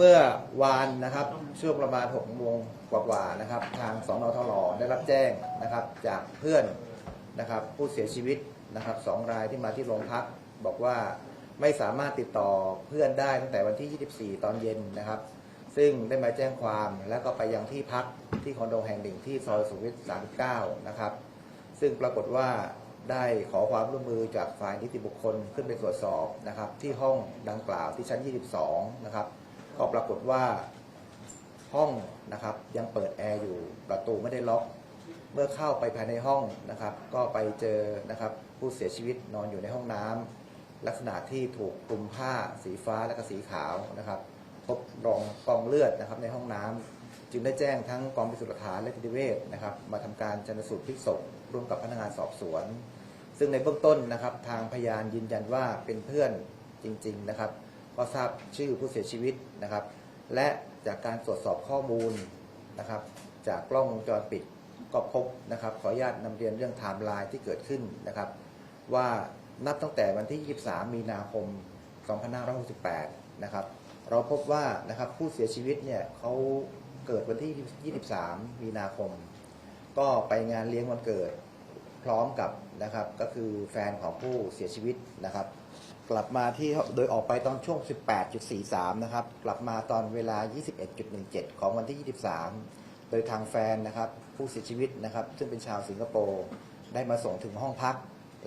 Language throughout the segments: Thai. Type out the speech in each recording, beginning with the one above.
เมื่อวานนะครับช่วงประมาณ6โมงกว่าๆนะครับ ทางสอนอทหลได้รับแจ้งนะครับ จากเพื่อนนะครับ ผู้เสียชีวิตนะครับสองรายที่มาที่โรงพัก บอกว่าไม่สามารถติดต่อเพื่อนได้ตั้งแต่วันที่ 24 ตอนเย็นนะครับ ซึ่งได้มาแจ้งความแล้วก็ไปยังที่พักที่คอนโดแห่งหนึ่งที่ซอยสุขุมวิท39 นะครับ ซึ่งปรากฏว่าได้ขอความร่วมมือจากฝ่ายนิติบุคคลขึ้นไปตรวจสอบนะครับ ที่ห้องดังกล่าวที่ชั้น 22 นะครับ ก็ปรากฏว่าห้องนะครับยังเปิดแอร์อยู่ประตูไม่ได้ล็อก เมื่อเข้าไปภายในห้องนะครับ ก็ไปเจอนะครับผู้เสียชีวิตนอนอยู่ในห้องน้ำลักษณะที่ถูกคลุมผ้าสีฟ้าและก็สีขาวนะครับพบรองกองเลือดนะครับในห้องน้ำจึงได้แจ้งทั้งกองพิสูจน์หลักฐานและนิติเวชนะครับ มาทำการชันสูตรพลิกศพร่วมกับพนักงานสอบสวน ซึ่งในเบื้องต้นนะครับ ทางพยานยืนยันว่าเป็นเพื่อนจริง ๆ นะครับ ก็ทราบชื่อผู้เสียชีวิตนะครับ และจากการตรวจสอบข้อมูลนะครับ จากกล้องวงจรปิดก็พบนะครับ ขออนุญาตนำเรียนเรื่องไทม์ไลน์ที่เกิดขึ้นนะครับ ว่านับตั้งแต่วันที่ 23 มีนาคม 2568 นะครับ เราพบว่านะครับผู้เสียชีวิตเนี่ยเขาเกิดวันที่ 23 มีนาคม ก็ไปงานเลี้ยงวันเกิด พร้อมกับ นะครับ ก็คือแฟนของผู้เสียชีวิตนะครับ กลับมาที่โดยออกไปตอนช่วง 18.43 นะครับ กลับมาตอนเวลา 21.17 ของวันที่ 23 โดยทางแฟนนะครับผู้เสียชีวิตนะครับ ซึ่งเป็นชาวสิงคโปร์ได้มาส่งถึงห้องพัก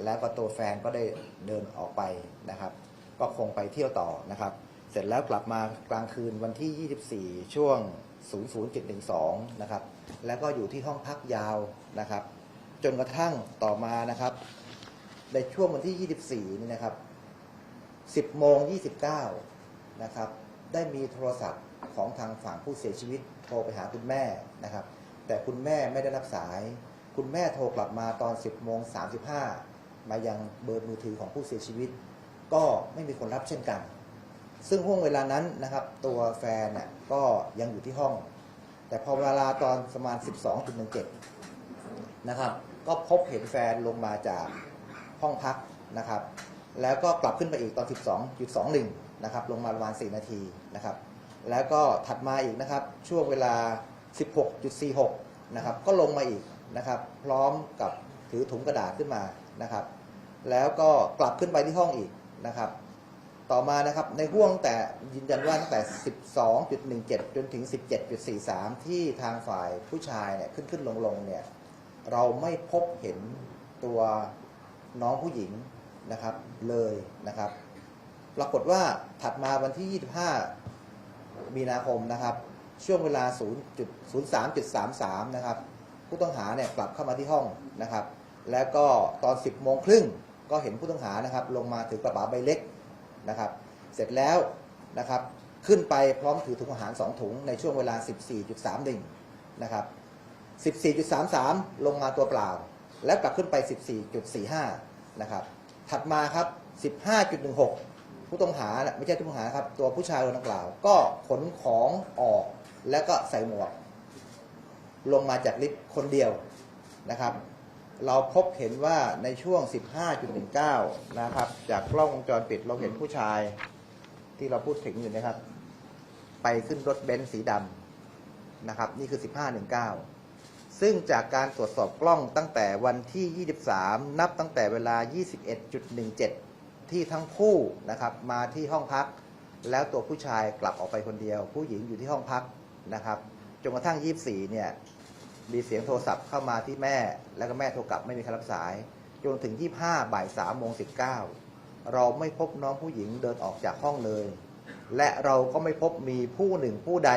แล้วก็ตัวแฟนก็ได้เดินออกไปนะครับ ก็คงไปเที่ยวต่อนะครับ เสร็จแล้วกลับมากลางคืนวันที่ 24 ช่วง 00.12 นะครับ แล้วก็อยู่ที่ห้องพักยาวนะครับ จนกระทั่งต่อมานะครับ ในช่วงวันที่ 24 นี่นะครับ 10โมง29 นะครับ ได้มีโทรศัพท์ของทางฝั่งผู้เสียชีวิตโทรไปหาคุณแม่นะครับ แต่คุณแม่ไม่ได้รับสาย คุณแม่โทรกลับมาตอน 10โมง35 มายังเบอร์มือถือของผู้เสียชีวิต ก็ไม่มีคนรับเช่นกัน ซึ่งห่วงเวลานั้นนะครับ ตัวแฟนน่ก็ยังอยู่ที่ห้อง แต่พอเวลาตอนประมาณ 12.17 นะครับ ก็พบเห็นแฟนลงมาจากห้องพักนะครับ แล้วก็กลับขึ้นไปอีกตอน 12.21นะครับ ลงมาประมาณ 4 นาทีนะครับ แล้วก็ถัดมาอีกนะครับ ช่วงเวลา 16.46นะครับ ก็ลงมาอีกนะครับ พร้อมกับถือถุงกระดาษขึ้นมานะครับ แล้วก็กลับขึ้นไปที่ห้องอีกนะครับ ต่อมานะครับในห่วงแต่ยืนยันว่าตั้งแต่ 12.17 จนถึง 17.43 ที่ทางฝ่ายผู้ชายเนี่ยขึ้นขึ้นลงลงเนี่ย เราไม่พบเห็นตัวน้องผู้หญิงนะครับเลยนะครับ ปรากฏว่าถัดมาวันที่ 25 มีนาคมนะครับ ช่วงเวลา 0.03.33 นะครับ ผู้ต้องหาเนี่ยกลับเข้ามาที่ห้องนะครับ แล้วก็ตอน 10โมงครึ่งก็เห็นผู้ต้องหานะครับ ลงมาถือกระเป๋าใบเล็กนะครับ เสร็จแล้วนะครับขึ้นไปพร้อมถือถุงอาหาร 2 ถุงในช่วงเวลา 14.31 นะครับ 14.33 ลงมาตัวเปล่า แล้วกลับขึ้นไป 14.45 นะครับ ถัดมาครับ 15.16 ผู้ต้องหาน่ะไม่ใช่ผู้ต้องหาครับ ตัวผู้ชายคนดังกล่าว ก็ขนของออกแล้วก็ใส่หมวก ลงมาจากลิฟต์คนเดียวนะครับ เราพบเห็นว่าในช่วง 15.19 นะครับ จากกล้องวงจรปิดเราเห็นผู้ชายที่เราพูดถึงอยู่นะครับ ไปขึ้นรถเบนซ์สีดำนะครับ นี่คือ 15.19 ซึ่งจากการตรวจสอบกล้องตั้งแต่วันที่ 23 นับตั้งแต่เวลา 21.17 ที่ทั้งคู่นะครับมาที่ห้องพัก แล้วตัวผู้ชายกลับออกไปคนเดียว ผู้หญิงอยู่ที่ห้องพักนะครับจนกระทั่ง 24 เนี่ยมีเสียงโทรศัพท์เข้ามาที่แม่ แล้วก็แม่โทรกลับไม่มีใครรับสายจนถึง 25 บ่าย3โมง19 เราไม่พบน้องผู้หญิงเดินออกจากห้องเลย และเราก็ไม่พบมีผู้หนึ่งผู้ใด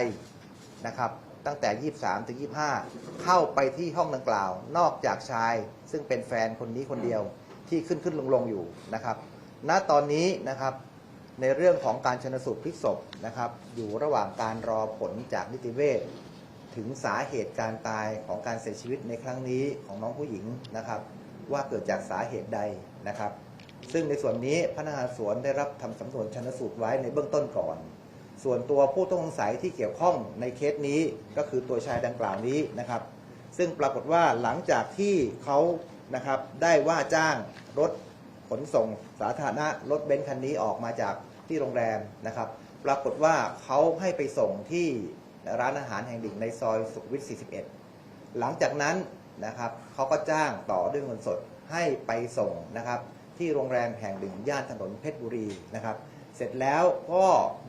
นะครับ ตั้งแต่ 23 ถึง 25 เข้าไปที่ห้องดังกล่าว นอกจากชาย ซึ่งเป็นแฟนคนนี้คนเดียวที่ขึ้นขึ้นลงลงอยู่นะครับ ณตอนนี้นะครับในเรื่องของการชนสูตรพลิกศพนะครับ อยู่ระหว่างการรอผลจากนิติเวชถึงสาเหตุการตายของการเสียชีวิตในครั้งนี้ของน้องผู้หญิงนะครับ ว่าเกิดจากสาเหตุใดนะครับ ซึ่งในส่วนนี้พนักงานสวนได้รับทำสำนวนชนสูตรไว้ในเบื้องต้นก่อน ส่วนตัวผู้ต้องสงสัยที่เกี่ยวข้องในเคสนี้ก็คือตัวชายดังกล่าวนี้นะครับ ซึ่งปรากฏว่าหลังจากที่เขานะครับได้ว่าจ้างรถขนส่งสาธารณะรถเบนซ์คันนี้ออกมาจากที่โรงแรมนะครับ ปรากฏว่าเขาให้ไปส่งที่ร้านอาหารแห่งหนึ่งในซอยสุขวิท 41 หลังจากนั้นนะครับเขาก็จ้างต่อด้วยเงินสดให้ไปส่งนะครับที่โรงแรมแห่งหนึ่งย่านถนนเพชรบุรีนะครับ เสร็จแล้วก็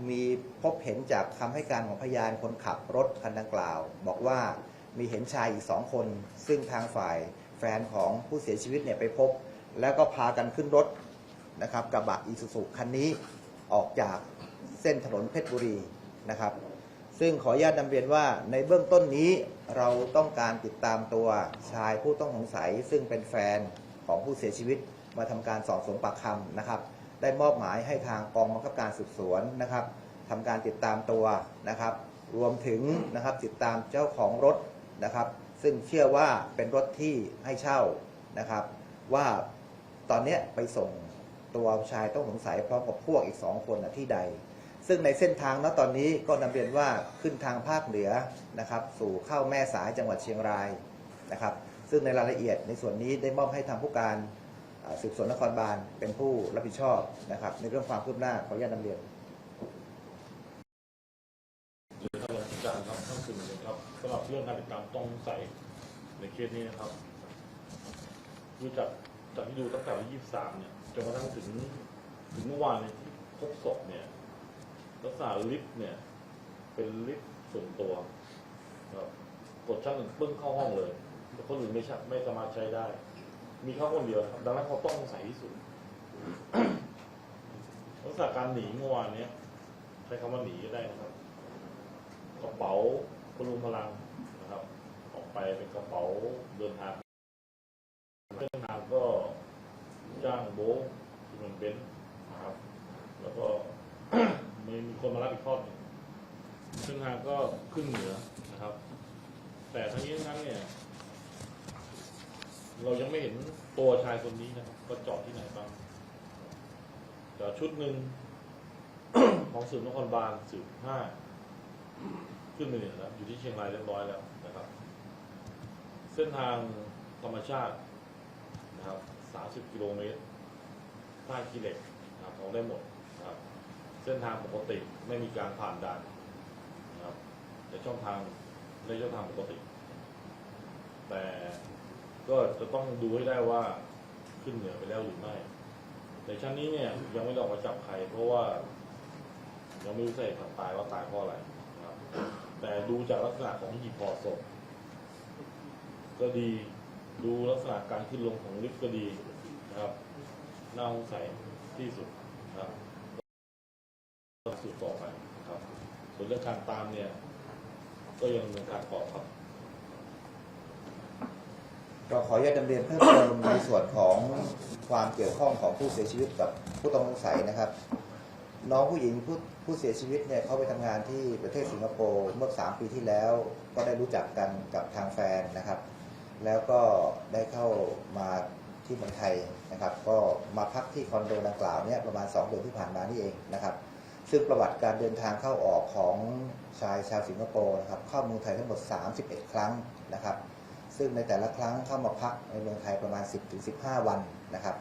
มีพบเห็นจากคำให้การของพยานคนขับรถคันดังกล่าว บอกว่ามีเห็นชายอีกสองคน ซึ่งทางฝ่ายแฟนของผู้เสียชีวิตเนี่ยไปพบ แล้วก็พากันขึ้นรถนะครับกระบะอีซูซูคันนี้ออกจากเส้นถนนเพชรบุรีนะครับ ซึ่งขออนุญาตนำเรียนว่าในเบื้องต้นนี้เราต้องการติดตามตัวชายผู้ต้องสงสัย ซึ่งเป็นแฟนของผู้เสียชีวิตมาทำการสอบสวนปากคำนะครับ ได้มอบหมายให้ทางกองบังคับการสืบสวนนะครับทำการติดตามตัวนะครับ รวมถึงนะครับติดตามเจ้าของรถนะครับ ซึ่งเชื่อว่าเป็นรถที่ให้เช่านะครับ ว่าตอนนี้ไปส่งตัวชายต้องสงสัยพร้อมกับพวกอีกสองคนนะที่ใด ซึ่งในเส้นทางณตอนนี้ก็นำเรียนว่าขึ้นทางภาคเหนือนะครับ สู่เข้าแม่สายจังหวัดเชียงรายนะครับ ซึ่งในรายละเอียดในส่วนนี้ได้มอบให้ทางผู้การ สืบสวนนครบาลเป็นผู้รับผิดชอบนะครับ ในเรื่องความคืบหน้าขออนุญาตนำเรียนหรือท่านรองผู้การครับท่านสื่อมวลชนครับสำหรับเรื่องการติดตามต้องสงสัยในเคสนี้นะครับดูจากจากที่ดูตั้งแต่วันที่23 เนี่ยจนกระทั่งถึงถึงเมื่อวานเนี่ยที่พบศพเนี่ยลักษณะลิฟต์เนี่ย เป็นลิฟต์ส่วนตัวครับกดชั้นหนึ่งปึ้งเข้าห้องเลยคนอื่นไม่ใช่ไม่สามารถใช้ได้ มีเขาคนเดียวครับ ดังนั้นเขาต้องสงสัยที่สุดลักษณะการหนีเมื่อวานเนี้ยใช้คำว่าหนีก็ได้นะครับ กระเป๋าพลุงพลังนะครับ ออกไปเป็นกระเป๋าเดินทางเดินทางก็จ้างโบ๊ทที่มันเบนนะครับ แล้วก็มีมีคนมารับอีกทอดหนึ่งเส้นทางก็ขึ้นเหนือนะครับ แต่ทั้งนี้ทั้งนั้นเนี่ย เรายังไม่เห็นตัวชายคนนี้นะครับก็จอดที่ไหนบ้างจอดชุดหนึ่ง ของสืบนครบาลสืบห้าขึ้นไปเหนือแล้วอยู่ที่เชียงรายเรียบร้อยแล้วนะครับ เส้นทางธรรมชาตินะครับ 30 กิโลเมตรใต้กิเหล็กนะครับของได้หมดนะครับ เส้นทางปกติไม่มีการผ่านด่านนะครับในช่องทางในช่องทางปกติ แต่ ก็จะต้องดูให้ได้ว่าขึ้นเหนือไปแล้วหรือไม่ ในชั้นนี้เนี่ยยังไม่ได้ออกมาจับใคร เพราะว่า ยังไม่รู้สาเหตุกตายว่าตายเพราะอะไรนะครับ แต่ดูจากลักษณะของหีบห่อศพก็ดีดูลักษณะการขึ้นลงของลิฟต์ก็ดีนะครับน่าสงสัยที่สุดนะครับสืบต่อไปนะครับ ส่วนเรื่องการตามเนี่ย ก็ยังดำเนินการต่อครับ ก็ขออนุญาตดำเรียนเพิ่มเติมในส่วนของความเกี่ยวข้องของผู้เสียชีวิตกับผู้ต้องสงสัยนะครับ น้องผู้หญิงผู้ผู้เสียชีวิตเนี่ยเขาไปทำงานที่ประเทศสิงคโปร์เมื่อสามปีที่แล้ว ก็ได้รู้จักกันกับทางแฟนนะครับ แล้วก็ได้เข้ามาที่เมืองไทยนะครับ ก็มาพักที่คอนโดดังกล่าวเนี่ยประมาณ 2 เดือนที่ผ่านมานี่เองนะครับ ซึ่งประวัติการเดินทางเข้าออกของชายชาวสิงคโปร์นะครับเข้าเมืองไทยทั้งหมด 31 ครั้งนะครับ ซึ่งในแต่ละครั้งเข้ามาพักในเมืองไทยประมาณ 10-15 วันนะครับ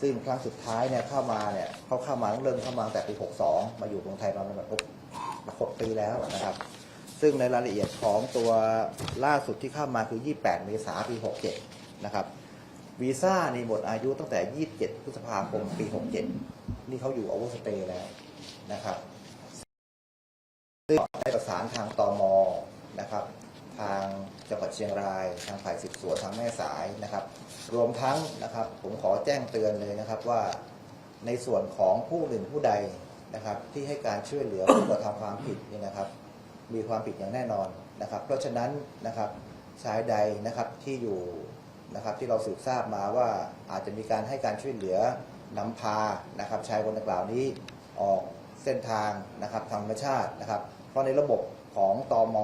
ซึ่งครั้งสุดท้ายเนี่ยเข้ามาเนี่ยเขาเข้ามาเริ่มเข้ามาแต่ปี 62 มาอยู่เมืองไทยประมาณแบบหกปีแล้วนะครับ ซึ่งในรายละเอียดของตัวล่าสุดที่เข้ามาคือ 28 เมษายนปี 67 นะครับวีซ่านี่หมดอายุตั้งแต่ 27 พฤษภาคมปี 67 นี่เขาอยู่ออเวอร์สเตย์แล้วนะครับซึ่งได้ประสานทางตมนะครับ ทางจังหวัดเชียงราย ทางฝ่ายสืบสวนทางแม่สายนะครับ รวมทั้งนะครับผมขอแจ้งเตือนเลยนะครับว่าในส่วนของผู้หนึ่งผู้ใดนะครับ ที่ให้การช่วยเหลือผู้กระทำความผิดเนี่ยนะครับ มีความผิดอย่างแน่นอนนะครับ เพราะฉะนั้นนะครับชายใดนะครับที่อยู่นะครับที่เราสืบทราบมาว่าอาจจะมีการให้การช่วยเหลือนำพานะครับ ชายคนดังกล่าวนี้ออกเส้นทางนะครับทางธรรมชาตินะครับ เพราะในระบบของตอม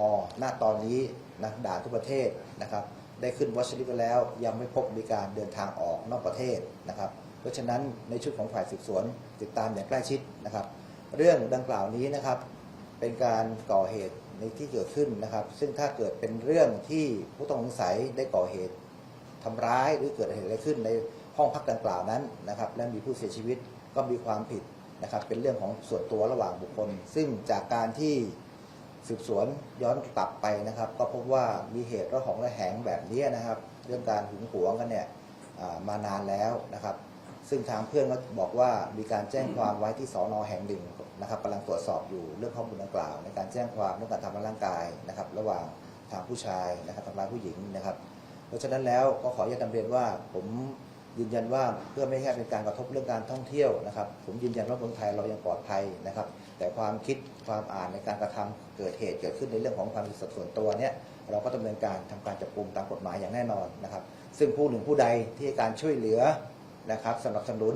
ณตอนนี้ นะด่านทุกประเทศนะครับ ได้ขึ้นวัชริตไว้แล้ว ยังไม่พบมีการเดินทางออกนอกประเทศนะครับ เพราะฉะนั้นในชุดของฝ่ายสืบสวนติดตามอย่างใกล้ชิดนะครับ เรื่องดังกล่าวนี้นะครับเป็นการก่อเหตุในที่เกิดขึ้นนะครับ ซึ่งถ้าเกิดเป็นเรื่องที่ผู้ต้องสงสัยได้ก่อเหตุทำร้ายหรือเกิดเหตุอะไรขึ้นในห้องพักดังกล่าวนั้นนะครับ และมีผู้เสียชีวิตก็มีความผิดนะครับ เป็นเรื่องของส่วนตัวระหว่างบุคคล ซึ่งจากการที่ สืบสวนย้อนกลับไปนะครับ ก็พบว่ามีเหตุระหองระแหงแบบนี้นะครับ เรื่องการหึงหวงกันเนี่ยมานานแล้วนะครับ ซึ่งทางเพื่อนก็บอกว่ามีการแจ้งความไว้ที่สอนอแห่งหนึ่งนะครับกำลังตรวจสอบอยู่เรื่องข้อมูลดังกล่าว ในการแจ้งความเรื่องการทำร้ายร่างกายนะครับ ระหว่างทางผู้ชายนะครับทำร้ายผู้หญิงนะครับ เพราะฉะนั้นแล้วก็ขออนุญาตนำเรียนว่าผมยืนยันว่าเพื่อไม่ให้เป็นการกระทบเรื่องการท่องเที่ยวนะครับ ผมยืนยันว่าเมืองไทยเรายังปลอดภัยนะครับ แต่ความคิดความอ่านในการกระทำเกิดเหตุเกิดขึ้นในเรื่องของความผิดส่วนตัวเนี่ยเราก็ดำเนินการทำการจับกลุ่มตามกฎหมายอย่างแน่นอนนะครับ ซึ่งผู้หนึ่งผู้ใดที่ให้การช่วยเหลือนะครับสนับสนุน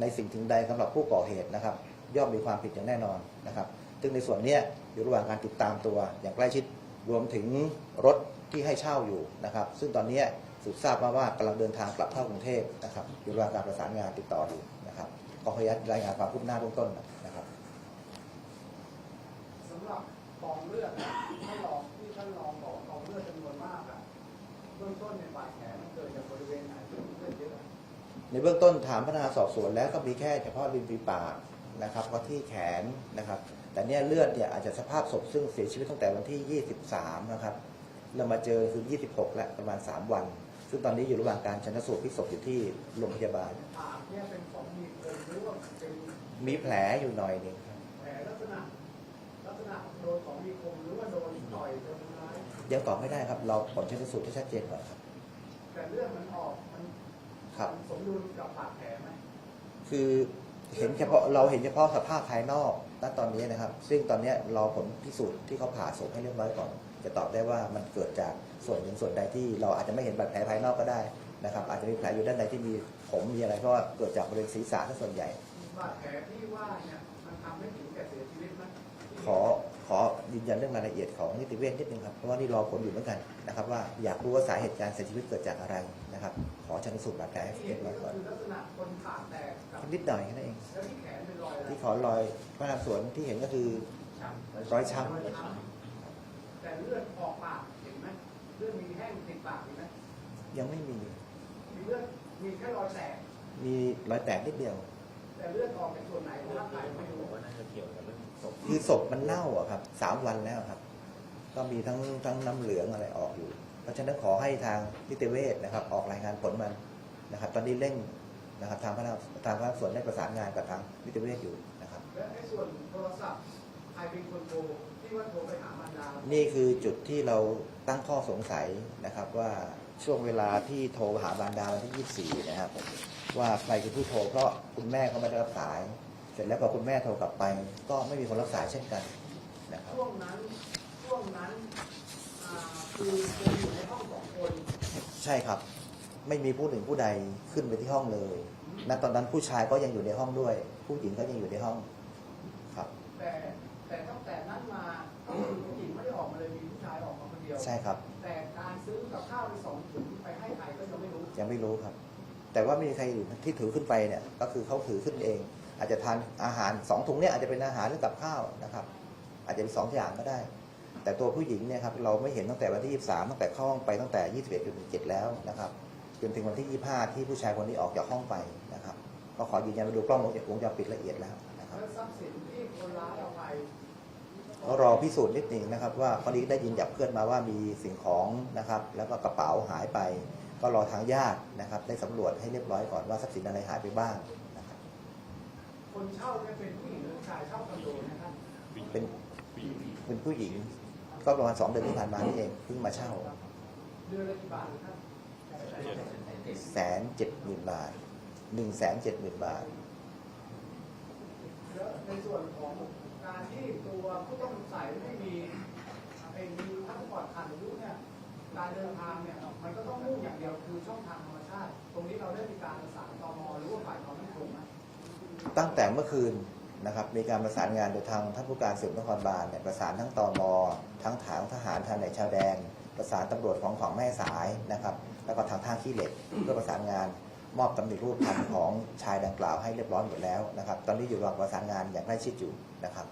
ในสิ่งถึงใดสำหรับผู้ก่อเหตุนะครับ ย่อมมีความผิดอย่างแน่นอนนะครับ ซึ่งในส่วนนี้อยู่ระหว่างการติดตามตัวอย่างใกล้ชิดรวมถึงรถที่ให้เช่าอยู่นะครับ ซึ่งตอนนี้สืบทราบมาว่ากำลังเดินทางกลับเข้ากรุงเทพนะครับอยู่ระหว่างการประสานงานติดต่ออยู่นะครับขอขอนุญาตรายงานความคืบหน้าเบื้องต้นนะำหรับกองเลือดอะท่านรองที่ท่านรองบอกกองเลือดจำนวนมากอะเบื้องต้นในยบาดแผลมันเกิดจากบริเวณไหนที่มีเลือดเยอะอะในเบื้องต้นถามพนักงานสอบสวนแล้วก็มีแค่เฉพาะริมฝีปากนะครับก็ที่แขนนะครับ แต่เนี่ยเลือดเนี่ยอาจจะสภาพศพซึ่งเสียชีวิตตั้งแต่วันที่ 23 นะครับ เรามาเจอคือ 26 และประมาณ 3 วัน ซึ่งตอนนี้อยู่ระหว่างการชันสูตรพลิกศพอยู่ที่โรงพยาบาลปากเนี่ยเป็นของมีคมหรือว่าเป็นมีแผลอยู่หน่อยหนึงครับแผลลักษณะลัก ษณะโดนของมีคมหรือว่าโดนต่อยโดนทำร้ายยังตอบไม่ได้ครับ เราผลชันสูตรที่ชัดเจนก่อนครับ แต่เลือดมันออกมันครับ มันสมดุลกับบาดแผลไหมคือเห็นเฉพาะเราเห็นเฉพาะสภาพภายนอกณตอนนี้นะครับ ซึ่งตอนนี้รอผลพิสูจน์ที่เขาผ่าศพให้เรียบร้อยก่อน จะตอบได้ว่ามันเกิดจากส่วนหนึ่งส่วนใดที่เราอาจจะไม่เห็นบาดแผลภายนอกก็ได้นะครับ อาจจะมีแผลอยู่ด้านในที่มีผมมีอะไรเพราะว่าเกิดจากบริเวณศีรษะซะส่วนใหญ่ บาดแผลที่ว่าเนี่ย ขอขอยืนยันเรื่องรายละเอียดของนิติเวชนิดนึงครับเพราะว่านี่รอผลอยู่เหมือนกันนะครับ ว่าอยากรู้ว่าสาเหตุการเสียชีวิตเกิดจากอะไรนะครับ ขอชันสูตรบาดแผลให้ที่เรีเห็ยนบร้อยนี่ก่อนก็คือลักษณะคนปากแตกกับนิดหน่อยแค่นั้นเองแล้วที่แขนเป็นรอยอะไรที่ขอรอยพระนามสวนที่เห็นก็คือช้ำรอยช้ำแต่เลือดออกปากเห็นไหมเลือดมีแห้งติดปากเห็นไหมยังไม่มีมีเลือดมีแค่รอยแตกมีรอยแตกนิดเดียว แต่เลือดออกในส่วนไหนของร่างกายไม่รู้ว่าน่าจะเกี่ยวกับเรื่องศพ คือศพมันเน่าอะครับสามวันแล้วครับ ก็มีทั้งทั้งน้ำเหลืองอะไรออกอยู่ เพราะฉะนั้นขอให้ทางนิติเวชนะครับ ออกรายงานผลมันนะครับ ตอนนี้เร่งนะครับ ทางพนักทางพนักส่วนได้ประสานงานกับทางนิติเวชอยู่นะครับ และในส่วนโทรศัพท์ใครเป็นคนโทรที่ว่าโทรไปหามารดานี่คือจุดที่เราตั้งข้อสงสัยนะครับ ว่าช่วงเวลาที่โทรหาบารดาวันที่ 24 นะครับผมว่าใครคือผู้โทรเพราะคุณแม่เขาไม่ได้รับสายเส ร็จแล้วพอคุณแม่โทรกลับไป ก็ไม่มีคนรับสายเช่นกันนะครับช่วงนั้นช่วงนั้นอ่าคือคนอยู่ในห้องสองคนใช่ครับ ไม่มีผู้หนึ่งผู้ใดขึ้นไปที่ห้องเลยณตอนนั้นผู้ชายก็ยังอยู่ในห้องด้วย ผู้หญิงก็ยังอยู่ในห้องครับ แต่แต่ตั้งแต่นั้นมาก็คือผู้หญิงไม่ได้ออกมาเลยมีผู้ชายออกมาคนเดียว ใช่ครับ แต่การซื้อกับข้าวในสองถุงไปให้ใครก็ยังไม่รู้ ยังไม่รู้ครับ แต่ว่าไม่มีใครอื่นที่ถือขึ้นไปเนี่ย ก็คือเขาถือขึ้นเอง อาจจะทานอาหารสองถุงเนี่ยอาจจะเป็นอาหารหรือกับข้าวนะครับ อาจจะเป็นสองอย่างก็ได้ แต่ตัวผู้หญิงเนี่ยครับเราไม่เห็นตั้งแต่วันที่ 23 ตั้งแต่เข้าห้องไปตั้งแต่ 21จนถึง7แล้วนะครับจนถึงวันที่ 25 ที่ผู้ชายคนนี้ออกจากห้องไปนะครับก็ขอยืนยันไปดูกล้องวงจรปิดละเอียดแล้วนะครับทรัพย์สินที่คนร้ายเอาไปก็รอพิสูจน์นิดหนึ่งนะครับ ว่าพอดีได้ยินจากเพื่อนมาว่ามีสิ่งของนะครับ แล้วก็กระเป๋าหายไป ก็รอทางญาตินะครับ ได้สำรวจให้เรียบร้อยก่อนว่าทรัพย์สินอะไรหายไปบ้าง ครับคนเช่าเนี่ยเป็นผู้หญิงหรือผู้ชายเช่าคอนโดนะครับเป็นปีปีเป็นผู้หญิง ก็ประมาณสองเดือนที่ผ่านมานี่เองเพิ่งมาเช่าเดือนละกี่บาทครับแสนเจ็ดหมื่นบาทหนึ่งแสนเจ็ดหมื่นบาทแล้วในส่วนของการที่ตัวผู้ต้องสงสัยไม่มีเป็นมีพาสปอร์ตผ่านอายุเนี่ยการเดินทางเนี่ยมันก็ต้องมุ่งอย่างเดียวคือช่องทางธรรมชาติ ตรงนี้เราได้มีการประสาน ตั้งแต่เมื่อคืนนะครับมีการประสานงานโดยทางท่านผู้การสืบนครบาลเนี่ยประสานทั้งตมทั้งฐานทหารทางไหนชาวแดน ประสานตำรวจของของแม่สายนะครับ แล้วก็ทางท่าขี้เหล็กเพื่อประสานงานมอบตำหนิรูปพันของชายดังกล่าวให้เรียบร้อยหมดแล้วนะครับ ตอนนี้อยู่ระหว่างประสานงานอย่างใกล้ชิดอยู่นะครับ